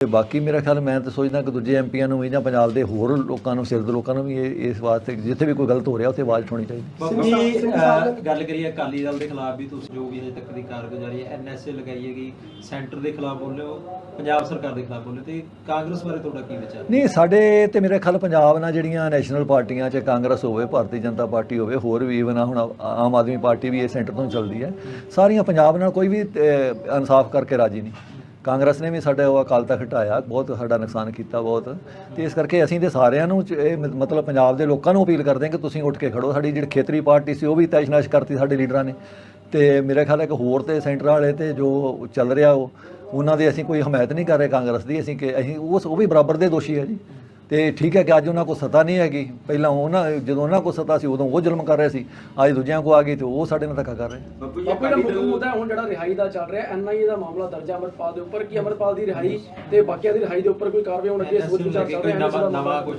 ਤੇ ਬਾਕੀ ਮੇਰਾ ਖਿਆਲ ਮੈਂ ਤਾਂ ਸੋਚਦਾ ਕਿ ਦੂਜੇ ਐਮਪੀਆਂ ਨੂੰ ਵੀ ਜਾਂ ਪੰਜਾਬ ਦੇ ਹੋਰ ਲੋਕਾਂ ਨੂੰ ਸਿਰਦ ਲੋਕਾਂ ਨੂੰ ਵੀ ਇਹ- ਇਸ ਵਾਸਤੇ ਜਿੱਥੇ ਵੀ ਕੋਈ ਗਲਤ ਹੋ ਰਿਹਾ ਉੱਥੇ ਆਵਾਜ਼ ਉਠਾਉਣੀ ਚਾਹੀਦੀ। ਜੀ ਗੱਲ ਕਰੀਏ ਅਕਾਲੀ ਦਲ ਦੇ ਖਿਲਾਫ ਵੀ ਤੁਸੀਂ ਜੋ ਵੀ ਅਜੇ ਤੱਕ ਦੀ ਕਾਰਗੁਜ਼ਾਰੀ ਹੈ ਐਨਐਸਏ ਲਗਾਈ ਹੈਗੀ ਸੈਂਟਰ ਦੇ ਖਿਲਾਫ ਬੋਲੇ ਹੋ ਪੰਜਾਬ ਸਰਕਾਰ ਦੇ ਖਿਲਾਫ ਬੋਲੇ ਤੇ ਕਾਂਗਰਸ ਬਾਰੇ ਤੁਹਾਡਾ ਕੀ ਵਿਚਾਰ? ਨਹੀਂ ਸਾਡੇ ਤੇ ਮੇਰੇ ਖਿਆਲ ਪੰਜਾਬ ਨਾਲ ਜਿਹੜੀਆਂ ਨੈਸ਼ਨਲ ਪਾਰਟੀਆਂ 'ਚ ਕਾਂਗਰਸ ਹੋਵੇ ਭਾਰਤੀ ਜਨਤਾ ਪਾਰਟੀ ਹੋਵੇ ਹੋਰ ਵੀ ਇਵਨ ਹੁਣ ਆਮ ਆਦਮੀ ਪਾਰਟੀ ਵੀ ਇਹ ਸੈਂਟਰ ਤੋਂ ਚੱਲਦੀ ਹੈ। ਸਾਰੀਆਂ ਪੰਜਾਬ ਨਾਲ ਕੋਈ ਵੀ ਇਨਸਾਫ ਕਰਕੇ ਰਾਜੀ ਨਹੀਂ। ਕਾਂਗਰਸ ਨੇ ਵੀ ਸਾਡਾ ਉਹ ਅਕਾਲ ਤਖਤ ਹਟਾਇਆ, ਬਹੁਤ ਸਾਡਾ ਨੁਕਸਾਨ ਕੀਤਾ ਬਹੁਤ। ਤੇ ਇਸ ਕਰਕੇ ਅਸੀਂ ਤੇ ਸਾਰਿਆਂ ਨੂੰ ਚ- ਇਹ ਮਤਲਬ ਪੰਜਾਬ ਦੇ ਲੋਕਾਂ ਨੂੰ ਅਪੀਲ ਕਰਦੇ ਹਾਂ ਕਿ ਤੁਸੀਂ ਉੱਠ ਕੇ ਖੜੋ। ਸਾਡੀ ਜਿਹੜੀ ਖੇਤਰੀ ਪਾਰਟੀ ਸੀ, ਉਹ ਵੀ ਤੈਸ਼ਨਾਸ਼ ਕਰਤੀ ਸਾਡੇ ਲੀਡਰਾਂ ਨੇ। ਤੇ ਮੇਰੇ ਖਿਆਲ ਹੈ ਕਿ ਹੋਰ ਤੇ ਸੈਂਟਰ ਵਾਲੇ ਤੇ ਜੋ ਚੱਲ ਰਿਹਾ ਉਹ, ਉਹਨਾਂ ਦੇ ਅਸੀਂ ਕੋਈ ਹਮਾਇਤ ਨਹੀਂ ਕਰ ਰਹੇ ਕਾਂਗਰਸ ਦੀ। ਅਸੀਂ ਕਿ, ਅਸੀਂ ਉਸ, ਉਹ ਵੀ ਬਰਾਬਰ ਦੇ ਦੋਸ਼ੀ ਹੈ ਜੀ। ਤੇ ਠੀਕ ਹੈ ਕਿ ਅੱਜ ਉਹਨਾਂ ਕੋਲ ਸੱਤਾ ਨਹੀਂ ਹੈਗੀ। ਪਹਿਲਾਂ ਉਹਨਾਂ ਜਦੋਂ ਉਹਨਾਂ ਕੋਲ ਸੱਤਾ ਸੀ ਉਦੋਂ ਉਹ ਜ਼ੁਲਮ ਕਰ ਰਹੇ ਸੀ। ਅੱਜ ਦੂਜਿਆਂ ਕੋ ਆ ਗਈ ਤੇ ਉਹ ਸਾਡੇ ਨਾਲ ਧੱਕਾ ਕਰ ਰਹੇ। ਬਾਪੂ ਜੀ ਦਾ ਮੁੱਦਾ ਹੈ ਹੁਣ ਜਿਹੜਾ ਰਿਹਾਈ ਦਾ ਚੱਲ ਰਿਹਾ ਐਨਆਈਏ ਦਾ ਮਾਮਲਾ ਦਰਜ ਹੈ ਅਮਰਪਾਲ ਦੇ ਉੱਪਰ ਕੀ ਅਮਰਪਾਲ ਦੀ ਰਿਹਾਈ ਤੇ ਬਾਕੀਆਂ ਦੀ ਰਿਹਾਈ ਦੇ ਉੱਪਰ ਕੋਈ ਕਾਰਵਾਈ ਹੋਣ ਅੱਗੇ ਸੋਚ ਵਿਚਾਰ ਚੱਲ ਕੋਈ ਰਿਹਾ ਨਵਾਂ ਨਵਾਂ ਕੁਝ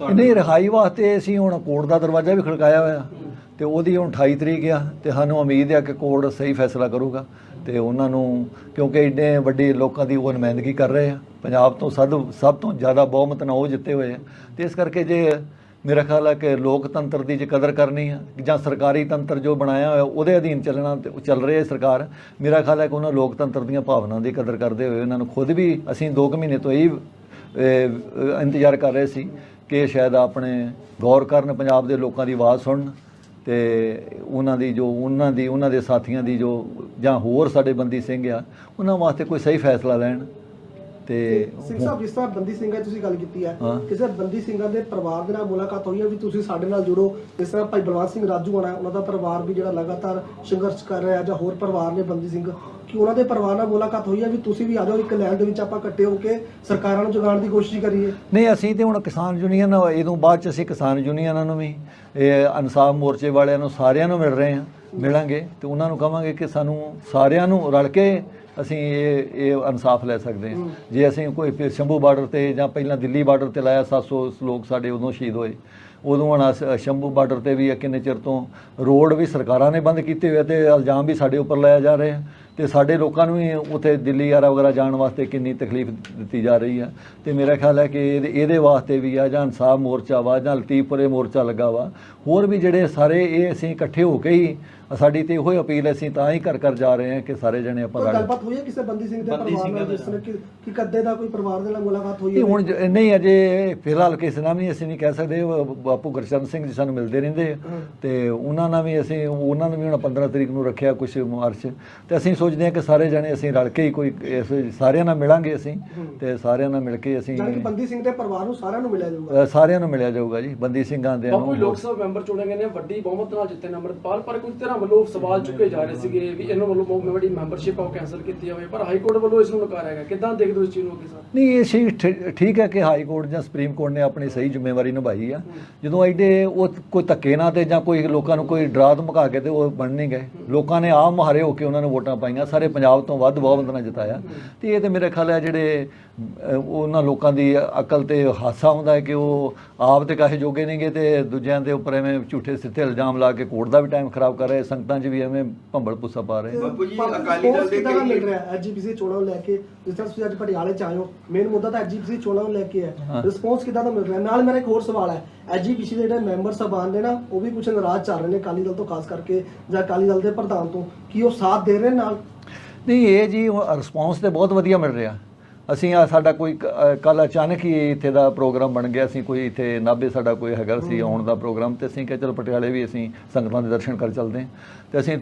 ਨਹੀਂ ਰਿਹਾਈ ਵਾਸਤੇ ਅਸੀਂ ਹੁਣ ਕੋਰਟ ਦਾ ਦਰਵਾਜ਼ਾ ਵੀ ਖੜਕਾਇਆ ਹੋਇਆ। ਤੇ ਉਹਦੀ ਹੁਣ 28 ਤਰੀਕ ਆ ਤੇ ਸਾਨੂੰ ਉਮੀਦ ਆ ਕਿ ਕੋਰਟ ਸਹੀ ਫੈਸਲਾ ਕਰੂਗਾ ਤੇ ਉਹਨਾਂ ਨੂੰ ਕਿਉਂਕਿ ਇੰਨੇ ਵੱਡੇ ਲੋਕਾਂ ਦੀ ਉਹ ਨੁਮਾਇੰਦਗੀ ਕਰ ਰਹੇ ਆ। ਪੰਜਾਬ ਤੋਂ ਸਭ ਸਭ ਤੋਂ ਜ਼ਿਆਦਾ ਬਹੁਮਤ ਨਾਲ ਉਹ ਜਿੱਤੇ ਹੋਏ ਆ। ਤੇ ਇਸ ਕਰਕੇ ਜੇ ਮੇਰਾ ਖਿਆਲ ਹੈ ਕਿ ਲੋਕਤੰਤਰ ਦੀ ਜੇ ਕਦਰ ਕਰਨੀ ਆ ਜਾਂ ਸਰਕਾਰੀ ਤੰਤਰ ਜੋ ਬਣਾਇਆ ਹੋਇਆ ਉਹਦੇ ਅਧੀਨ ਚੱਲਣਾ ਤੇ ਚੱਲ ਰਹੀ ਹੈ ਸਰਕਾਰ, ਮੇਰਾ ਖਿਆਲ ਹੈ ਕਿ ਉਹਨਾਂ ਲੋਕਤੰਤਰ ਦੀਆਂ ਭਾਵਨਾਵਾਂ ਦੀ ਕਦਰ ਕਰਦੇ ਹੋਏ ਉਹਨਾਂ ਨੂੰ ਖੁਦ ਵੀ ਅਸੀਂ 2 ਮਹੀਨੇ ਤੋਂ ਇਹ, ਇੰਤਜ਼ਾਰ ਕਰ ਰਹੇ ਸੀ ਕਿ ਸ਼ਾਇਦ ਆਪਣੇ ਗੌਰ ਕਰਨ, ਪੰਜਾਬ ਦੇ ਲੋਕਾਂ ਦੀ ਆਵਾਜ਼ ਸੁਣਨ ਤੇ ਉਹਨਾਂ ਦੀ ਜੋ, ਉਹਨਾਂ ਦੀ, ਉਹਨਾਂ ਦੇ ਸਾਥੀਆਂ ਦੀ ਜੋ ਜਾਂ ਹੋਰ ਸਾਡੇ ਬੰਦੀ ਸਿੰਘ ਆ, ਉਹਨਾਂ ਵਾਸਤੇ ਕੋਈ ਸਹੀ ਫੈਸਲਾ ਲੈਣ। ਤੇ ਸਿੰਘ ਸਾਹਿਬ ਜਿਸ ਤਰ੍ਹਾਂ ਬੰਦੀ ਸਿੰਘਾਂ ਦੀ ਤੁਸੀਂ ਗੱਲ ਕੀਤੀ ਹੈ। ਕਿਸੇ ਬੰਦੀ ਸਿੰਘਾਂ ਦੇ ਪਰਿਵਾਰ ਦੇ ਨਾਲ ਮੁਲਾਕਾਤ ਹੋਈ ਹੈ ਵੀ ਤੁਸੀਂ ਸਾਡੇ ਨਾਲ ਜੁੜੋ ਜਿਸ ਤਰ੍ਹਾਂ ਭਾਈ ਬਲਵੰਤ ਸਿੰਘ ਰਾਜੂ ਆਣਾ ਉਹਨਾਂ ਦਾ ਪਰਿਵਾਰ ਵੀ ਜਿਹੜਾ ਲਗਾਤਾਰ ਸੰਘਰਸ਼ ਕਰ ਰਿਹਾ ਜਾਂ ਹੋਰ ਪਰਿਵਾਰ ਨੇ ਬੰਦੀ ਸਿੰਘ ਕਿ ਉਹਨਾਂ ਦੇ ਪਰਿਵਾਰ ਨਾਲ ਮੁਲਾਕਾਤ ਹੋਈ ਹੈ ਵੀ ਤੁਸੀਂ ਵੀ ਆ ਜਾਓ ਇੱਕ ਲੈਣ ਦੇ ਵਿੱਚ ਆਪਾਂ ਇਕੱਠੇ ਹੋ ਕੇ ਸਰਕਾਰਾਂ ਨੂੰ ਜਗਾਉਣ ਦੀ ਕੋਸ਼ਿਸ਼ ਕਰੀਏ ਨਹੀਂ ਅਸੀਂ ਤੇ ਹੁਣ ਕਿਸਾਨ ਯੂਨੀਅਨ ਇਹਦੋਂ ਬਾਅਦ ਚ ਅਸੀਂ ਕਿਸਾਨ ਯੂਨੀਅਨਾਂ ਨੂੰ ਵੀ ਇਹ ਇਨਸਾਫ ਮੋਰਚੇ ਵਾਲਿਆਂ ਨੂੰ ਸਾਰਿਆਂ ਨੂੰ ਮਿਲ ਰਹੇ ਹਾਂ ਮਿਲਾਂਗੇ ਤੇ ਉਹਨਾਂ ਨੂੰ ਕਵਾਂਗੇ ਕਿ ਸਾਨੂੰ ਸਾਰਿਆਂ ਨੂੰ ਰਲ ਕੇ ਅਸੀਂ ਇਹ ਇਹ ਇਨਸਾਫ ਲੈ ਸਕਦੇ ਹਾਂ। ਜੇ ਅਸੀਂ ਕੋਈ ਫਿਰ ਸ਼ੰਭੂ ਬਾਰਡਰ ਤੇ ਜਾਂ ਪਹਿਲਾਂ ਦਿੱਲੀ ਬਾਰਡਰ ਤੇ ਲਾਇਆ 700 ਲੋਕ ਸਾਡੇ ਉਦੋਂ ਸ਼ਹੀਦ ਹੋਏ। ਉਦੋਂ ਹੁਣ ਅਸ- ਸ਼ੰਭੂ ਬਾਰਡਰ ਤੇ ਵੀ ਇਹ ਕਿੰਨੇ ਚਿਰ ਤੋਂ ਰੋਡ ਵੀ ਸਰਕਾਰਾਂ ਨੇ ਬੰਦ ਕੀਤੇ ਹੋਏ ਆ ਤੇ ਇਲਜ਼ਾਮ ਵੀ ਸਾਡੇ ਉੱਪਰ ਲਾਇਆ ਜਾ ਰਿਹਾ। ਤੇ ਸਾਡੇ ਲੋਕਾਂ ਨੂੰ ਵੀ ਉੱਥੇ ਦਿੱਲੀ ਆਰਾ ਵਗੈਰਾ ਜਾਣ ਵਾਸਤੇ ਕਿੰਨੀ ਤਕਲੀਫ ਦਿੱਤੀ ਜਾ ਰਹੀ ਆ। ਤੇ ਮੇਰਾ ਖਿਆਲ ਹੈ ਕਿ ਇਹਦੇ ਇਹਦੇ ਵਾਸਤੇ ਵੀ ਆ, ਜਾਂ ਇਨਸਾਫ ਮੋਰਚਾ ਵਾ, ਜਾਂ ਲਤੀਫਪੁਰੇ ਮੋਰਚਾ ਲੱਗਾ ਵਾ। ਹੋਰ ਵੀ ਜਿਹੜੇ ਸਾਰੇ ਇਹ ਅਸੀਂ ਇਕੱਠੇ ਹੋ ਕੇ ਹੀ ਸਾਡੀ ਤੇ ਇਹੋ ਹੀ ਅਪੀਲ ਹੈ, ਅਸੀਂ ਤਾਂ ਹੀ ਕਰ ਕਰ ਜਾ ਰਹੇ ਹਾਂ ਕਿ ਸਾਰੇ ਜਣੇ ਆਪਾਂ ਕੋਈ ਗੱਲਬਾਤ ਹੋਈ ਹੈ ਕਿਸੇ ਬੰਦੀ ਸਿੰਘ ਦੇ ਪਰਿਵਾਰ ਨਾਲ ਜਿਸ ਤਰ੍ਹਾਂ ਕਿ ਕਿ ਕਦੇ ਦਾ ਕੋਈ ਪਰਿਵਾਰ ਦੇ ਨਾਲ ਮੁਲਾਕਾਤ ਹੋਈ ਹੈ? ਹੁਣ ਜ- ਨਹੀਂ ਅਜੇ ਫਿਲਹਾਲ ਕਿਸੇ ਨਾਲ ਵੀ ਅਸੀਂ ਨਹੀਂ ਕਹਿ ਸਕਦੇ। ਉਹ ਬਾਪੂ ਗੁਰਚਰਨ ਸਿੰਘ ਜੀ ਸਾਨੂੰ ਮਿਲਦੇ ਰਹਿੰਦੇ ਆ। ਤੇ ਉਹਨਾਂ ਨਾਲ ਵੀ ਅਸੀਂ ਉਹਨਾਂ ਨੂੰ ਵੀ ਹੁਣ 15 ਤਰੀਕ ਨੂੰ ਰੱਖਿਆ ਕੁਝ ਮਾਰਚ। ਤੇ ਅਸੀਂ ਸੋਚਦੇ ਹਾਂ ਕਿ ਸਾਰੇ ਜਣੇ ਅਸੀਂ ਰਲ ਕੇ ਹੀ ਕੋਈ ਇਸ ਸਾਰਿਆਂ ਨਾਲ ਮਿਲਾਂਗੇ ਅਸੀਂ। ਤੇ ਸਾਰਿਆਂ ਨਾਲ ਮਿਲ ਕੇ ਅਸੀਂ ਜਾਣੀ ਕਿ ਬੰਦੀ ਸਿੰਘ ਦੇ ਪਰਿਵਾਰ ਨੂੰ ਸਾਰਿਆਂ ਨੂੰ ਮਿਲਿਆ ਜਾਊਗਾ? ਅ, ਸਾਰਿਆਂ ਨੂੰ ਮਿਲਿਆ ਜਾਊਗਾ ਜੀ ਬੰਦੀ ਸਿੰਘਾਂ ਦੇ ਬਾਪੂ ਲੋਕ ਸਭਾ ਮੈਂਬਰ ਚੁਣੇ ਗਏ ਨੇ ਵੱਡੀ ਬਹੁਮਤ ਨਾਲ ਜਿੱਤੇ ਨੇ ਅਮਰਪਾਲ ਪਰ ਕੁਝ ਤਰ੍ਹਾਂ ਵੱਲੋਂ ਸਵਾਲ ਚੁੱਕੇ ਜਾ ਰਹੇ ਸੀਗੇ ਵੀ ਇਹਨਾਂ ਵੱਲੋਂ ਬਹੁਤ ਵੱਡੀ ਮੈਂਬਰਸ਼ਿਪ ਆ ਕੈਨਸਲ ਕੀਤੀ ਜਾਵੇ, ਪਰ ਹਾਈ ਕੋਰਟ ਵੱਲੋਂ ਇਸ ਨੂੰ ਨਕਾਰਿਆ ਗਿਆ। ਕਿਦਾਂ ਦੇਖਦੇ ਹੋ ਇਸ ਚੀਜ਼ ਨੂੰ ਅੱਗੇ ਸਰ? ਨਹੀਂ, ਇਹ ਸੀ ਠੀਕ ਹੈ ਕਿ ਹਾਈ ਕੋਰਟ ਜਾਂ ਸੁਪਰੀਮ ਕੋਰਟ ਨੇ ਆਪਣੀ ਸਹੀ ਜ਼ਿੰਮੇਵਾਰੀ ਨਿਭਾਈ ਆ। ਜਦੋਂ ਐਡੇ ਉਹ ਕੋਈ ਧੱਕੇ ਨਾ ਤੇ ਜਾਂ ਕੋਈ ਲੋਕਾਂ ਨੂੰ ਕੋਈ ਡਰਾ ਧਮਕਾ ਕੇ ਤੇ ਉਹ ਬਣ ਨਹੀਂ ਗਏ। ਲੋਕਾਂ ਨੇ ਆਪ ਮੁਹਾਰੇ ਹੋ ਕੇ ਉਹਨਾਂ ਨੂੰ ਵੋਟਾਂ ਪਾਈਆਂ, ਸਾਰੇ ਪੰਜਾਬ ਤੋਂ ਵੱਧ ਬਹੁਮਤ ਨਾਲ ਜਿਤਾਇਆ। ਤੇ ਇਹ ਤੇ ਮੇਰੇ ਖਿਆਲ ਹੈ ਜਿਹੜੇ ਉਹਨਾਂ ਲੋਕਾਂ ਦੀ ਅਕਲ ਤੇ ਹਾਸਾ ਹੁੰਦਾ ਹੈ ਕਿ ਉਹ ਆਪ ਤੇ ਕਾਹੇ ਜੋਗੇ ਨਹੀਂਗੇ ਤੇ ਦੂਜਿਆਂ ਦੇ ਉੱਪਰ ਐਵੇਂ ਝੂਠੇ ਸਿੱਧੇ ਇਲਜ਼ਾਮ ਲਾ ਕੇ ਕੋਰਟ ਦਾ ਵੀ ਟਾਈਮ ਖਰਾਬ ਕਰ ਰਹੇ ਸੰਗਤਾਂ 'ਚ ਵੀ ਐਵੇਂ ਭੰਬਲ ਪੁੱਸਾ ਪਾ ਰਹੇ ਬਾਪੂ ਜੀ, ਅਕਾਲੀ ਦਲ ਦੇ ਦਾ ਮਿਲ ਰਿਹਾ? ਐਜੀਪੀਸੀ ਚੋਣਾਂ ਨੂੰ ਲੈ ਕੇ ਜਿਸ ਤਰ੍ਹਾਂ ਤੁਸੀਂ ਅੱਜ ਪਟਿਆਲੇ ਚ ਹੋ ਮੇਨ ਮੁੱਦਾ ਤਾਂ ਐਜੀਪੀਸੀ ਚੋਣਾਂ ਨੂੰ ਲੈ ਕੇ ਹੈ। ਰਿਸਪੌਂਸ ਕਿੱਦਾਂ ਦਾ ਮਿਲ ਰਿਹਾ? ਨਾਲ ਮੇਰਾ ਇੱਕ ਹੋਰ ਸਵਾਲ ਹੈ। ਐਜੀਪੀਸੀ ਦੇ ਜਿਹੜੇ ਮੈਂਬਰ ਸਭਾਨ ਨੇ ਨਾ ਉਹ ਵੀ ਕੁਝ ਨਾਰਾਜ਼ ਚੱਲ ਰਹੇ ਨੇ ਅਕਾਲੀ ਦਲ ਤੋਂ ਖਾਸ ਕਰਕੇ ਜਾਂ ਅਕਾਲੀ ਦਲ ਦੇ ਪ੍ਰਧਾਨ ਤੋਂ। ਕੀ ਉਹ ਸਾਥ ਦੇ ਰਹੇ ਨੇ ਨਾਲ? ਨਹੀਂ ਇਹ ਜੀ ਰਿਸਪੌਂਸ ਤੇ ਬਹੁਤ ਵਧੀਆ ਮਿਲ ਰਿਹਾ। ਅਸੀਂ ਆ ਸਾਡਾ ਕੋਈ ਕੱਲ ਅਚਾਨਕ ਹੀ ਇੱਥੇ ਦਾ ਪ੍ਰੋਗਰਾਮ ਬਣ ਗਿਆ ਸੀ ਕੋਈ ਇੱਥੇ ਨਾਭੇ ਸਾਡਾ ਕੋਈ ਹੈਗਾ ਸੀ ਆਉਣ ਦਾ ਪ੍ਰੋਗਰਾਮ ਤੇ ਅਸੀਂ ਕਿਹਾ ਚਲੋ ਪਟਿਆਲੇ ਵੀ ਅਸੀਂ ਸੰਗਤਾਂ ਦੇ ਦਰਸ਼ਨ ਕਰ ਚੱਲਦੇ ਹਾਂ। ਤੇ ਅਸੀਂ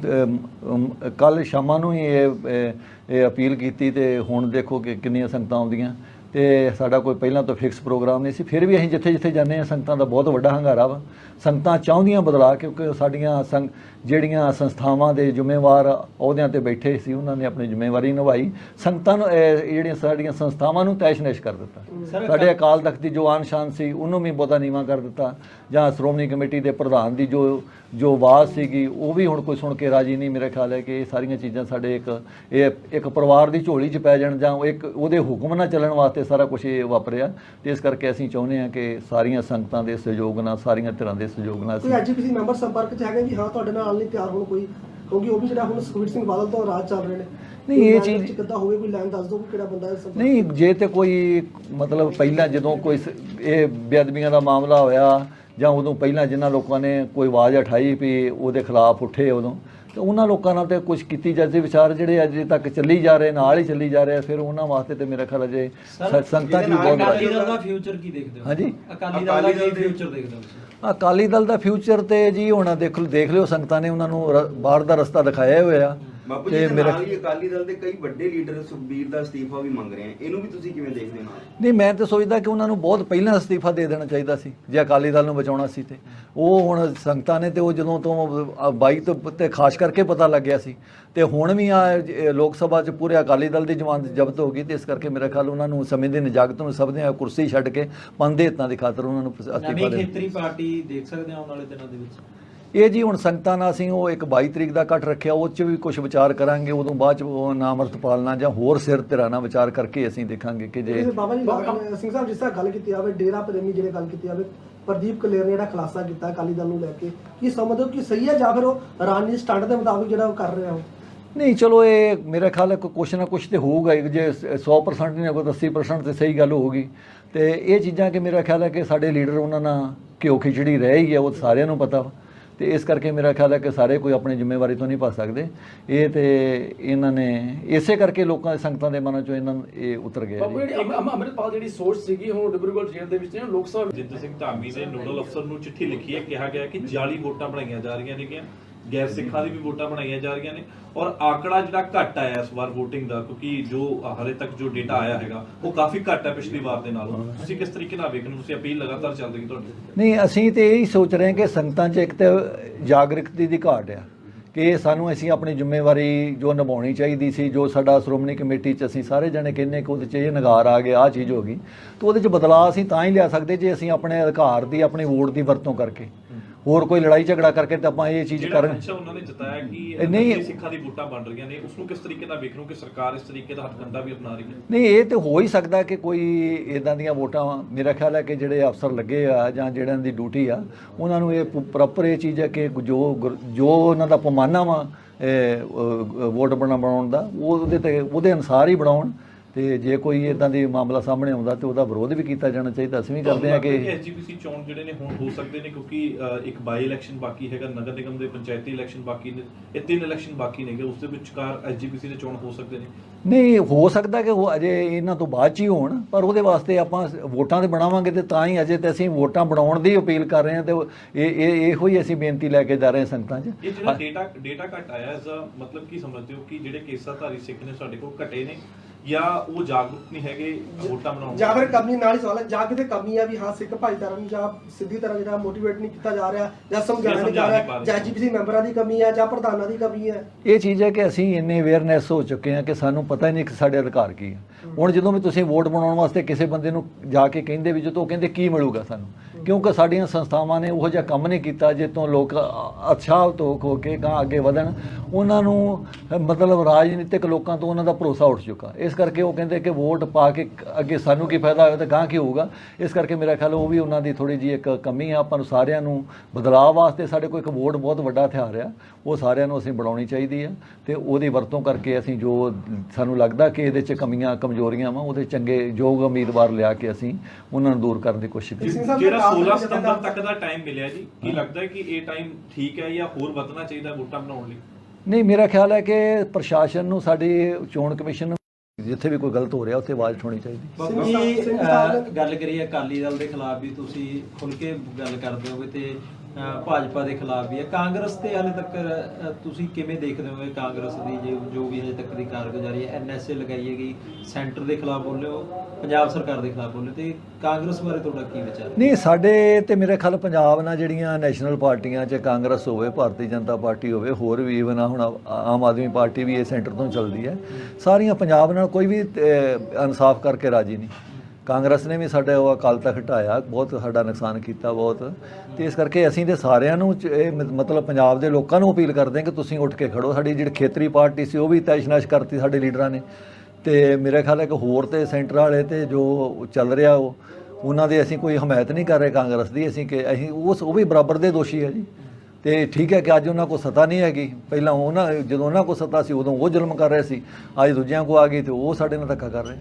ਕੱਲ ਸ਼ਾਮਾਂ ਨੂੰ ਹੀ ਇਹ ਅਪੀਲ ਕੀਤੀ ਤੇ ਹੁਣ ਦੇਖੋ ਕਿ ਕਿੰਨੀਆਂ ਸੰਗਤਾਂ ਆਉਂਦੀਆਂ। ਤੇ ਸਾਡਾ ਕੋਈ ਪਹਿਲਾਂ ਤੋਂ ਫਿਕਸ ਪ੍ਰੋਗਰਾਮ ਨਹੀਂ ਸੀ ਫਿਰ ਵੀ ਅਸੀਂ ਜਿੱਥੇ ਜਿੱਥੇ ਜਾਂਦੇ ਹਾਂ ਸੰਗਤਾਂ ਦਾ ਬਹੁਤ ਵੱਡਾ ਹੰਗਾਰਾ ਵਾ। ਸੰਗਤਾਂ ਚਾਹੁੰਦੀਆਂ ਬਦਲਾ ਕਿਉਂਕਿ ਸਾਡੀਆਂ ਸੰਗ ਜਿਹੜੀਆਂ ਸੰਸਥਾਵਾਂ ਦੇ ਜ਼ਿੰਮੇਵਾਰ ਅਹੁਦਿਆਂ ਤੇ ਬੈਠੇ ਸੀ ਉਹਨਾਂ ਨੇ ਆਪਣੀ ਜ਼ਿੰਮੇਵਾਰੀ ਨਿਭਾਈ। ਸੰਗਤਾਂ ਨੂੰ ਜਿਹੜੀਆਂ ਸਾਡੀਆਂ ਸੰਸਥਾਵਾਂ ਨੂੰ ਤੈਸ਼-ਨੈਸ਼ ਕਰ ਦਿੱਤਾ। ਸਾਡੇ ਅਕਾਲ ਤਖਤ ਦੀ ਜੋ ਆਨ ਸ਼ਾਨ ਸੀ ਉਹਨੂੰ ਵੀ ਬਹੁਤਾ ਨੀਵਾਂ ਕਰ ਦਿੱਤਾ। ਜਾਂ ਸ਼੍ਰੋਮਣੀ ਕਮੇਟੀ ਦੇ ਪ੍ਰਧਾਨ ਦੀ ਜੋ ਜੋ ਆਵਾਜ਼ ਸੀਗੀ ਉਹ ਵੀ ਹੁਣ ਕੋਈ ਸੁਣ ਕੇ ਰਾਜੀ ਨਹੀਂ ਮੇਰੇ ਖਿਆਲ ਹੈ ਕਿ ਇਹ ਸਾਰੀਆਂ ਚੀਜ਼ਾਂ ਸਾਡੇ ਇੱਕ ਇਹ ਇੱਕ ਪਰਿਵਾਰ ਦੀ ਝੋਲੀ 'ਚ ਪੈ ਜਾਣ ਜਾਂ ਇੱਕ ਉਹਦੇ ਹੁਕਮ ਨਾਲ ਚੱਲਣ ਵਾਸਤੇ ਸਾਰਾ ਕੁਝ ਇਹ ਵਾਪਰਿਆ ਤੇ ਇਸ ਕਰਕੇ ਅਸੀਂ ਚਾਹੁੰਦੇ ਹਾਂ ਕਿ ਸਾਰੀਆਂ ਸੰਗਤਾਂ ਦੇ ਸਹਿਯੋਗ ਨਾਲ ਸਾਰੀਆਂ ਧਿਰਾਂ ਦੇ ਸਹਿਯੋਗ ਨਾਲ ਕੋਈ ਅਸੀਂ ਐਜੀਪੀਸੀ ਮੈਂਬਰ ਸੰਪਰਕ ਚ ਹੈਗੇ ਵੀ ਹਾਂ ਤੁਹਾਡੇ ਨਾਲ ਲਈ ਤਿਆਰ ਹੋਣ ਕੋਈ? ਕਿਉਂਕਿ ਉਹ ਵੀ ਜਿਹੜਾ ਹੁਣ ਸੁਖਬੀਰ ਸਿੰਘ ਬਾਦਲ ਤੋਂ ਰਾਜ ਚੱਲ ਰਹੇ ਨੇ। ਨਹੀਂ, ਇਹ ਕੋਈ ਚੀਜ਼- ਕਿੱਦਾਂ ਹੋਵੇ ਕੋਈ ਲਾਈਨ ਦੱਸ ਦਿਓ ਕਿ ਕਿਹੜਾ ਬੰਦਾ ਹੈ ਸੰਪਰਕ ਨਹੀਂ ਜੇ ਤੇ ਕੋਈ ਮਤਲਬ ਪਹਿਲਾਂ ਜਦੋਂ ਕੋਈ ਸ- ਇਹ ਬੇਅਦਬੀਆਂ ਦਾ ਮਾਮਲਾ ਹੋਇਆ ਜਾਂ ਉਦੋਂ ਪਹਿਲਾਂ ਜਿਨ੍ਹਾਂ ਲੋਕਾਂ ਨੇ ਕੋਈ ਆਵਾਜ਼ ਉਠਾਈ ਵੀ ਉਹਦੇ ਖਿਲਾਫ ਉੱਠੇ ਉਦੋਂ ਤੇ ਉਹਨਾਂ ਲੋਕਾਂ ਨਾਲ ਤੇ ਕੁਝ ਕੀਤੀ ਜਾਂਦੀ ਵਿਚਾਰ ਜਿਹੜੇ ਅਜੇ ਤੱਕ ਚੱਲੀ ਜਾ ਰਹੇ ਨਾਲ ਹੀ ਚੱਲੀ ਜਾ ਰਹੇ ਆ, ਫਿਰ ਉਹਨਾਂ ਵਾਸਤੇ ਤੇ ਮੇਰਾ ਖਿਆਲ ਅਜੇ ਸੰਗਤਾਂ ਦੀ ਬਹੁਤ ਅਕਾਲੀ ਦਲ ਦਾ ਫਿਊਚਰ ਕੀ ਦੇਖਦੇ ਹੋ? ਹਾਂਜੀ। ਅਕਾਲੀ ਦਲ ਦਾ ਕੀ ਫਿਊਚਰ ਦੇਖਦੇ ਹੋ ਅਕਾਲੀ ਦਲ ਦਾ ਫਿਊਚਰ ਤੇ ਜੀ ਹੁਣ ਦੇਖ ਲਓ ਦੇਖ ਲਿਓ ਸੰਗਤਾਂ ਨੇ ਉਹਨਾਂ ਨੂੰ ਬਾਹਰ ਦਾ ਰਸਤਾ ਦਿਖਾਇਆ ਹੋਇਆ। ਬਾਪੂ ਜੀ ਤੇ ਦੇ ਮੇਰਾ ਨਾਲ ਹੀ ਅਕਾਲੀ ਦਲ ਦੇ ਕਈ ਵੱਡੇ ਲੀਡਰ ਸੁਖਬੀਰ ਦਾ ਅਸਤੀਫਾ ਵੀ ਮੰਗ ਰਹੇ ਆ। ਇਹਨੂੰ ਵੀ ਤੁਸੀਂ ਕਿਵੇਂ ਦੇਖਦੇ ਹੋ ਨਾਲ? ਨਹੀਂ ਮੈਂ ਤਾਂ ਸੋਚਦਾ ਕਿ ਉਹਨਾਂ ਨੂੰ ਬਹੁਤ ਪਹਿਲਾਂ ਅਸਤੀਫਾ ਦੇ ਦੇਣਾ ਚਾਹੀਦਾ ਸੀ ਜੇ ਅਕਾਲੀ ਦਲ ਨੂੰ ਬਚਾਉਣਾ ਸੀ ਤੇ। ਉਹ ਹੁਣ ਸੰਗਤਾਂ ਨੇ ਤੇ ਉਹ ਜਦੋਂ ਤੋਂ ਅ, 22 ਤੋਂ ਤੇ ਖਾਸ ਕਰਕੇ ਪਤਾ ਲੱਗਿਆ ਸੀ। ਤੇ ਹੁਣ ਵੀ ਆ ਇਹ ਲੋਕ ਸਭਾ 'ਚ ਪੂਰੇ ਅਕਾਲੀ ਦਲ ਦੀ ਜਮਾਨਤ ਜ਼ਬਤ ਹੋ ਗਈ ਤੇ ਇਸ ਕਰਕੇ ਮੇਰਾ ਖਿਆਲ ਉਹਨਾਂ ਨੂੰ ਸਮੇਂ ਦੇ ਨਿਜਾਗਤ ਨੂੰ ਸਭ ਨੇ ਕੁਰਸੀ ਛੱਡ ਕੇ ਪੰਦੇ ਹਿੱਤਾਂ ਦੀ ਖਾਤਰ ਉਹਨਾਂ ਨੂੰ ਅਸਤੀਫਾ ਨਵੀਂ ਦੇ ਖੇਤਰੀ ਪਾਰਟੀ ਦੇਖ ਸਕਦੇ ਹਾਂ ਆਉਣ ਵਾਲੇ ਦਿਨਾਂ ਦੇ ਵਿੱਚ। ਇਹ ਜੀ ਹੁਣ ਸੰਗਤਾਂ ਨਾਲ ਅਸੀਂ ਉਹ ਇੱਕ 22 ਤਰੀਕ ਦਾ ਇਕੱਠ ਰੱਖਿਆ ਉਹ 'ਚ ਵੀ ਕੁਝ ਵਿਚਾਰ ਕਰਾਂਗੇ ਉਦੋਂ ਬਾਅਦ 'ਚ ਉਹ ਨਾਮ ਅੰਮ੍ਰਿਤਪਾਲ ਨਾਲ ਜਾਂ ਹੋਰ ਸਿਰ ਧਿਰਾਣਾ ਵਿਚਾਰ ਕਰਕੇ ਅਸੀਂ ਦੇਖਾਂਗੇ ਕਿ ਜੇ ਇਹ ਬਾਬਾ ਜੀ ਗੱਲ- ਸਿੰਘ ਸਾਹਿਬ ਜਿਸ ਤਰ੍ਹਾਂ ਗੱਲ ਕੀਤੀ ਜਾਵੇ ਡੇਰਾ ਪ੍ਰੇਮੀ ਜਿਹੜੇ ਗੱਲ ਕੀਤੀ ਜਾਵੇ ਪ੍ਰਦੀਪ ਕਲੇਰ ਨੇ ਜਿਹੜਾ ਖੁਲਾਸਾ ਕੀਤਾ ਅਕਾਲੀ ਦਲ ਨੂੰ ਲੈ ਕੇ ਕੀ ਸਮਝਦੇ ਹੋ ਕਿ ਸਹੀ ਹੈ ਜਾਂ ਫਿਰ ਉਹ ਰਾਜਨੀਤੀ ਸਟੰਟ ਦੇ ਮੁਤਾਬਿਕ ਜਿਹੜਾ ਉਹ ਕਰ ਰਿਹਾ ਉਹ? ਨਹੀਂ ਚਲੋ ਇਹ ਮੇਰੇ ਖਿਆਲ ਹੈ ਕੋਈ ਕੁਛ ਨਾ ਕੁਛ ਤੇ ਹੋਊਗਾ ਹੀ ਜੇ 100% ਨਹੀਂ ਕੋਈ 80% ਤੇ ਸਹੀ ਗੱਲ ਹੋਊਗੀ। ਤੇ ਇਹ ਚੀਜ਼ਾਂ ਕਿ ਮੇਰਾ ਖਿਆਲ ਹੈ ਕਿ ਸਾਡੇ ਲੀਡਰ ਉਹਨਾਂ ਨਾਲ ਘਿਓ ਖਿਚੜੀ ਰਹਿ ਹੀ ਹੈ ਉਹ ਸਾਰਿਆਂ ਨੂੰ ਪਤਾ ਵਾ। ਤੇ ਇਸ ਕਰਕੇ ਮੇਰਾ ਖਿਆਲ ਹੈ ਕਿ ਸਾਰੇ ਕੋਈ ਆਪਣੀ ਜ਼ਿੰਮੇਵਾਰੀ ਤੋਂ ਨਹੀਂ ਭੱਜ ਸਕਦੇ। ਇਹ ਤੇ ਇਹਨਾਂ ਨੇ ਇਸੇ ਕਰਕੇ ਲੋਕਾਂ ਦੇ ਸੰਗਤਾਂ ਦੇ ਮਨਾਂ ਚੋਂ ਇਹਨਾਂ ਨੂੰ ਇਹ ਉਤਰ ਗਿਆ ਬਾਬੂ ਜਿਹੜੀ ਅਮ- ਅਮ- ਅੰਮ੍ਰਿਤਪਾਲ ਜਿਹੜੀ ਸੋਚ ਸੀਗੀ ਹੁਣ ਡਿਬਰੂਗੜ੍ਹ ਜੇਲ੍ਹ ਦੇ ਵਿੱਚ ਨੇ ਲੋਕ ਸਭਾ ਜਿੰਦਰ ਸਿੰਘ ਧਾਮੀ ਨੇ ਨੋਡਲ ਅਫਸਰ ਨੂੰ ਚਿੱਠੀ ਲਿਖੀ ਹੈ ਕਿਹਾ ਗਿਆ ਕਿ 40 ਵੋਟਾਂ ਬਣਾਈਆਂ ਜਾ ਰਹੀਆਂ ਨੇਗੀਆਂ। ਗੈਰ ਸਿੱਖਾਂ ਦੀ ਵੀ ਵੋਟਾਂ ਬਣਾਈਆਂ ਜਾ ਰਹੀਆਂ ਨੇ। ਔਰ ਆંકੜਾ ਜਿਹੜਾ ਘੱਟ ਆਇਆ ਇਸ ਵਾਰ VOTING ਦਾ ਕਿਉਂਕਿ ਜੋ ਹਾਲੇ ਤੱਕ ਜੋ ਡੇਟਾ ਆਇਆ ਹੈਗਾ ਉਹ ਕਾਫੀ ਘੱਟ ਹੈ ਪਿਛਲੀ ਵਾਰ ਦੇ ਨਾਲੋਂ। ਤੁਸੀਂ ਕਿਸ ਤਰੀਕੇ ਨਾਲ ਵੇਖਦੇ ਹੋ? ਤੁਸੀਂ ਅਪੀਲ ਲਗਾਤਾਰ ਚੱਲ ਰਹੀ ਤੁਹਾਡੀ। ਨਹੀਂ ਅਸੀਂ ਤੇ ਇਹੀ ਸੋਚ ਰਹੇ ਹਾਂ ਕਿ ਸੰਗਤਾਂ 'ਚ ਇੱਕ ਤੇ ਜਾਗਰੂਕਤਾ ਦੀ ਘਾਟ ਆ ਕਿ ਸਾਨੂੰ ਅਸੀਂ ਆਪਣੀ ਜ਼ਿੰਮੇਵਾਰੀ ਜੋ ਨਿਭਾਉਣੀ ਚਾਹੀਦੀ ਸੀ ਜੋ ਸਾਡਾ ਸ਼੍ਰੋਮਣੀ ਕਮੇਟੀ 'ਚ ਅਸੀਂ ਸਾਰੇ ਜਣੇ ਕਹਿੰਦੇ ਕਿ ਉਹਦੇ 'ਚ ਇਹ ਨਗਾਰ ਆ ਗਿਆ ਆ ਚੀਜ਼ ਹੋ ਗਈ ਤਾਂ ਉਹਦੇ 'ਚ ਬਦਲਾਅ ਅਸੀਂ ਤਾਂ ਹੀ ਲਿਆ ਸਕਦੇ ਜੇ ਅਸੀਂ ਆਪਣੇ ਅਧਿਕਾਰ ਦੀ ਆਪਣੀ ਵੋਟ ਦੀ ਵਰਤੋਂ ਕਰਕੇ। ਹੋਰ ਕੋਈ ਲੜਾਈ ਝਗੜਾ ਕਰਕੇ ਤਾਂ ਆਪਾਂ ਇਹ ਚੀਜ਼ ਕਰਨ। ਅੱਛਾ ਉਹਨਾਂ ਨੇ ਜਤਾਇਆ ਕਿ ਇਹ ਨਹੀਂ- ਸਿੱਖਾਂ ਦੀ ਵੋਟਾਂ ਬਣ ਰਹੀਆਂ ਨੇ ਉਸ ਨੂੰ ਕਿਸ ਤਰੀਕੇ ਨਾਲ ਵੇਖ ਰਹੇ ਕਿ ਸਰਕਾਰ ਇਸ ਤਰੀਕੇ ਦਾ ਹੱਥਕੰਡਾ ਵੀ ਅਪਣਾ ਰਹੀ ਹੈ? ਨਹੀਂ ਇਹ ਤੇ ਹੋ ਹੀ ਸਕਦਾ ਕਿ ਕੋਈ ਇਦਾਂ ਦੀਆਂ ਵੋਟਾਂ ਮੇਰਾ ਖਿਆਲ ਹੈ ਕਿ ਜਿਹੜੇ ਅਫਸਰ ਲੱਗੇ ਆ ਜਾਂ ਜਿਹੜਿਆਂ ਦੀ ਡਿਊਟੀ ਆ ਉਹਨਾਂ ਨੂੰ ਇਹ ਪ੍ਰੋਪਰ ਇਹ ਚੀਜ਼ ਹੈ ਕਿ ਜੋ ਜੋ ਉਹਨਾਂ ਦਾ ਪਮਾਨਾ ਵਾ ਵੋਟ ਬਣਾ ਬਣਾਉਣ ਦਾ ਉਹ ਉਹਦੇ ਤੇ ਉਹਦੇ ਅਨਸਾਰ ਹੀ ਬਣਾਉਣ। ਤੇ ਜੇ ਕੋਈ ਇਦਾਂ ਦੀ ਮਾਮਲਾ ਸਾਹਮਣੇ ਆਉਂਦਾ ਤੇ ਉਹਦਾ ਵਿਰੋਧ ਵੀ ਕੀਤਾ ਜਾਣਾ ਚਾਹੀਦਾ। ਅਸੀਂ ਵੀ ਕਰਦੇ ਹਾਂ ਕਿ ਐਸਜੀਪੀਸੀ ਚੋਣ ਜਿਹੜੇ ਨੇ ਹੁਣ ਹੋ ਸਕਦੇ ਨੇ ਕਿਉਂਕਿ ਇੱਕ ਬਾਈ ਇਲੈਕਸ਼ਨ ਬਾਕੀ ਹੈਗਾ ਨਗਰ ਨਿਗਮ ਦੇ ਪੰਚਾਇਤੀ ਇਲੈਕਸ਼ਨ ਬਾਕੀ ਨੇ ਇਹ ਤਿੰਨ ਇਲੈਕਸ਼ਨ ਬਾਕੀ ਨੇਗੇ ਉਸ ਦੇ ਵਿਚਕਾਰ ਐਸਜੀਪੀਸੀ ਦੇ ਚੋਣ ਹੋ ਸਕਦੇ ਨੇ। ਨਹੀਂ ਹੋ ਸਕਦਾ ਕਿ ਉਹ ਅਜੇ ਇਹਨਾਂ ਤੋਂ ਬਾਅਦ ਚ ਹੀ ਹੋਣ ਪਰ ਉਹਦੇ ਵਾਸਤੇ ਆਪਾਂ ਵੋਟਾਂ ਤੇ ਬਣਾਵਾਂਗੇ ਤੇ ਤਾਂ ਹੀ ਅਜੇ ਤੇ ਅਸੀਂ ਵੋਟਾਂ ਬਣਾਉਣ ਦੀ ਅਪੀਲ ਕਰ ਰਹੇ ਹਾਂ ਤੇ ਇਹ ਇਹ ਇਹੋ ਹੀ ਅਸੀਂ ਬੇਨਤੀ ਲੈ ਕੇ ਜਾ ਰਹੇ ਹਾਂ ਸੰਗਤਾਂ 'ਚ। ਇਹ ਜਿਹੜਾ ਡੇਟਾ ਡੇਟਾ ਘਟ ਆਇਆ ਇਸ ਮਤਲਬ ਕੀ ਸਮਝਦੇ ਹੋ ਕਿ ਜਿਹੜੇ ਕੇਸਾਧਾਰੀ ਸਿੱਖ ਨੇ ਸਾਡੇ ਕੋਲ ਘਟੇ ਨੇ ਜਾਂ ਉਹ ਜਾਗਰੂਕ ਨਹੀਂ ਹੈਗੇ ਵੋਟਾਂ ਬਣਾਉਣ ਜਾਂ ਫਿਰ ਕਮੀ ਨਾਲ ਹੀ ਸਵਾਲ ਹੈ ਜਾਂ ਕਿਤੇ ਕਮੀ ਆ ਵੀ ਹਾਂ ਸਿੱਖ ਭਾਈਚਾਰਾ ਨੂੰ ਜਾਂ ਸਿੱਧੀ ਤਰ੍ਹਾਂ ਜਿਹੜਾ ਮੋਟੀਵੇਟ ਨਹੀਂ ਕੀਤਾ ਜਾ ਰਿਹਾ ਜਾਂ ਸਮਝਾਇਆ ਨਹੀਂ ਜਾ ਰਿਹਾ। ਜਾਂ ਜੀਪੀਸੀ ਮੈਂਬਰਾਂ ਦੀ ਕਮੀ ਹੈ ਜਾਂ ਪ੍ਰਧਾਨਾਂ ਦੀ ਕਮੀ ਹੈ ਇਹ ਚੀਜ਼ ਹੈ ਕਿ ਅਸੀਂ ਇੰਨੇ ਅਵੇਅਰਨੈਸ ਹੋ ਚੁੱਕੇ ਹਾਂ ਕਿ ਸਾਨੂੰ ਪਤਾ ਹੀ ਨਹੀਂ ਕਿ ਸਾਡੇ ਅਧਿਕਾਰ ਕੀ ਹੈ। ਹੁਣ ਜਦੋਂ ਵੀ ਤੁਸੀਂ ਵੋਟ ਬਣਾਉਣ ਵਾਸਤੇ ਕਿਸੇ ਬੰਦੇ ਨੂੰ ਜਾ ਕੇ ਕਹਿੰਦੇ ਵੀ ਜਦੋਂ ਉਹ ਕਹਿੰਦੇ ਕੀ ਮਿਲੂਗਾ ਸਾਨੂੰ? ਕਿਉਂਕਿ ਸਾਡੀਆਂ ਸੰਸਥਾਵਾਂ ਨੇ ਉਹੋ ਜਿਹਾ ਕੰਮ ਨਹੀਂ ਕੀਤਾ ਜਿੱਤੋਂ ਲੋਕ ਉਤਸ਼ਾਹਿਤ ਹੋ ਹੋ ਕੇ ਗਾਂ ਅੱਗੇ ਵਧਣ ਉਹਨਾਂ ਨੂੰ ਮਤਲਬ ਰਾਜਨੀਤਿਕ ਲੋਕਾਂ ਤੋਂ ਉਹਨਾਂ ਦਾ ਭਰੋਸਾ ਉੱਠ ਚੁੱਕਾ ਇਸ ਕਰਕੇ ਉਹ ਕਹਿੰਦੇ ਕਿ ਵੋਟ ਪਾ ਕੇ ਅੱਗੇ ਸਾਨੂੰ ਕੀ ਫਾਇਦਾ ਹੋਇਆ ਤੇ ਗਾਂ ਕੀ ਹੋਊਗਾ ਇਸ ਕਰਕੇ ਮੇਰਾ ਖਿਆਲ ਉਹ ਵੀ ਉਹਨਾਂ ਦੀ ਥੋੜੀ ਜੀ ਇੱਕ ਕਮੀ ਆ ਆਪਾਂ ਨੂੰ ਸਾਰਿਆਂ ਨੂੰ ਬਦਲਾਅ ਵਾਸਤੇ ਸਾਡੇ ਕੋਲ ਇੱਕ ਵੋਟ ਬਹੁਤ ਵੱਡਾ ਹਥਿਆਰ ਆ ਉਹ ਸਾਰਿਆਂ ਨੂੰ ਅਸੀਂ ਬਣਾਉਣੀ ਚਾਹੀਦੀ ਆ ਤੇ ਉਹਦੀ ਵਰਤੋਂ ਕਰਕੇ ਅਸੀਂ ਜੋ ਸਾਨੂੰ ਲੱਗਦਾ ਕਿ ਇਹਦੇ 'ਚ ਕਮੀਆਂ ਕਮਜ਼ੋਰੀਆਂ ਵਾ ਉਹਦੇ ਚੰਗੇ ਯੋਗ ਉਮੀਦਵਾਰ ਲਿਆ ਕੇ ਅਸੀਂ ਉਹਨਾਂ ਨੂੰ ਦੂਰ ਕਰਨ ਦੀ ਕੋਸ਼ਿਸ਼ ਕਰੀਏ ਸਿੰਘ ਸਾਹਿਬ ਜਿਹੜਾ ਸਰਕਾਰ 16 ਦੇ ਸਤੰਬਰ ਤੱਕ ਦਾ ਟਾਈਮ ਮਿਲਿਆ ਜੀ। ਕੀ ਲੱਗਦਾ ਹੈ ਕਿ ਇਹ ਟਾਈਮ ਠੀਕ ਹੈ ਜਾਂ ਹੋਰ ਵਧਣਾ ਚਾਹੀਦਾ ਵੋਟਾਂ ਬਣਾਉਣ ਲਈ? ਨਹੀਂ ਮੇਰਾ ਖਿਆਲ ਹੈ ਕਿ ਪ੍ਰਸ਼ਾਸਨ ਨੂੰ ਸਾਡੀ ਚੋਣ ਕਮਿਸ਼ਨ ਨੂੰ ਜਿੱਥੇ ਵੀ ਕੋਈ ਗਲਤ ਹੋ ਰਿਹਾ ਉੱਥੇ ਆਵਾਜ਼ ਉਠਾਉਣੀ ਚਾਹੀਦੀ। ਜੀ ਗੱਲ ਕਰੀਏ ਅਕਾਲੀ ਦਲ ਦੇ ਖਿਲਾਫ ਵੀ ਤੁਸੀਂ ਖੁੱਲ ਕੇ ਗੱਲ ਕਰਦੇ ਹੋਗੇ ਤੇ ਭਾਜਪਾ ਦੇ ਖਿਲਾਫ ਵੀ ਹੈ। ਕਾਂਗਰਸ ਤੇ ਹਾਲੇ ਤੱਕ ਤੁਸੀਂ ਕਿਵੇਂ ਦੇਖਦੇ ਹੋ ਕਾਂਗਰਸ ਦੀ ਜੇ ਜੋ ਵੀ ਹਜੇ ਤੱਕ ਦੀ ਕਾਰਗੁਜ਼ਾਰੀ ਹੈ? ਐਨਐਸਏ ਲਗਾਈ ਹੈਗੀ ਸੈਂਟਰ ਦੇ ਖਿਲਾਫ ਬੋਲੇ ਹੋ, ਪੰਜਾਬ ਸਰਕਾਰ ਦੇ ਖਿਲਾਫ ਬੋਲੇ ਤੇ ਕਾਂਗਰਸ ਬਾਰੇ ਤੁਹਾਡਾ ਕੀ ਵਿਚਾਰ ਹੈ? ਨਹੀਂ, ਸਾਡੇ ਤੇ ਮੇਰੇ ਖਿਆਲ ਪੰਜਾਬ ਨਾਲ ਜਿਹੜੀਆਂ ਨੈਸ਼ਨਲ ਪਾਰਟੀਆਂ 'ਚ ਕਾਂਗਰਸ ਹੋਵੇ, ਭਾਰਤੀ ਜਨਤਾ ਪਾਰਟੀ ਹੋਵੇ, ਹੋਰ ਵੀ ਇਵਨ ਹੁਣ ਆਮ ਆਦਮੀ ਪਾਰਟੀ ਵੀ ਇਹ ਸੈਂਟਰ ਤੋਂ ਚੱਲਦੀ ਹੈ। ਸਾਰੀਆਂ ਪੰਜਾਬ ਨਾਲ ਕੋਈ ਵੀ ਇਨਸਾਫ ਕਰਕੇ ਰਾਜੀ ਨਹੀਂ। ਕਾਂਗਰਸ ਨੇ ਵੀ ਸਾਡਾ ਉਹ ਅਕਾਲ ਤਖਤ ਹਟਾਇਆ ਬਹੁਤ ਸਾਡਾ ਨੁਕਸਾਨ ਕੀਤਾ ਬਹੁਤ। ਤੇ ਇਸ ਕਰਕੇ ਅਸੀਂ ਤੇ ਸਾਰਿਆਂ ਨੂੰ ਚ- ਇਹ ਮਤਲਬ ਪੰਜਾਬ ਦੇ ਲੋਕਾਂ ਨੂੰ ਅਪੀਲ ਕਰਦੇ ਹਾਂ ਕਿ ਤੁਸੀਂ ਉੱਠ ਕੇ ਖੜੋ। ਸਾਡੀ ਜਿਹੜੀ ਖੇਤਰੀ ਪਾਰਟੀ ਸੀ, ਉਹ ਵੀ ਤੈਸ਼ਨਾਸ਼ ਕਰਤੀ ਸਾਡੇ ਲੀਡਰਾਂ ਨੇ। ਤੇ ਮੇਰੇ ਖਿਆਲ ਹੈ ਕਿ ਹੋਰ ਤੇ ਸੈਂਟਰ ਵਾਲੇ ਤੇ ਜੋ ਚੱਲ ਰਿਹਾ ਉਹ, ਉਹਨਾਂ ਦੇ ਅਸੀਂ ਕੋਈ ਹਮਾਇਤ ਨਹੀਂ ਕਰ ਰਹੇ ਕਾਂਗਰਸ ਦੀ। ਅਸੀਂ ਕਿ ਅਸੀਂ ਉਸ, ਉਹ ਵੀ ਬਰਾਬਰ ਦੇ ਦੋਸ਼ੀ ਹੈ ਜੀ। ਤੇ ਠੀਕ ਹੈ ਕਿ ਅੱਜ ਉਹਨਾਂ ਕੋਲ ਸਤਾ ਨਹੀਂ ਹੈਗੀ। ਪਹਿਲਾਂ ਉਹਨਾਂ, ਜਦੋਂ ਉਹਨਾਂ ਕੋਲ ਸਤਾ ਸੀ, ਉਦੋਂ ਉਹ ਜ਼ੁਲਮ ਕਰ ਰਹੇ ਸੀ। ਅੱਜ ਦੂਜਿਆਂ ਕੋ ਆ ਗਈ ਤੇ ਉਹ ਸਾਡੇ ਨਾਲ ਧੱਕਾ ਕਰ ਰਹੇ।